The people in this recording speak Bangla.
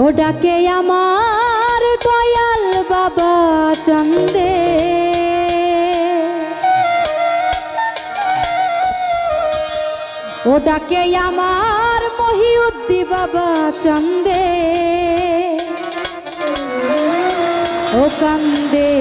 ও ডাকে আমার দয়াল বাবা চন্দে। ও ডাকে আমার মহিউদ্দি বাবা চন্দে। ও কান্দে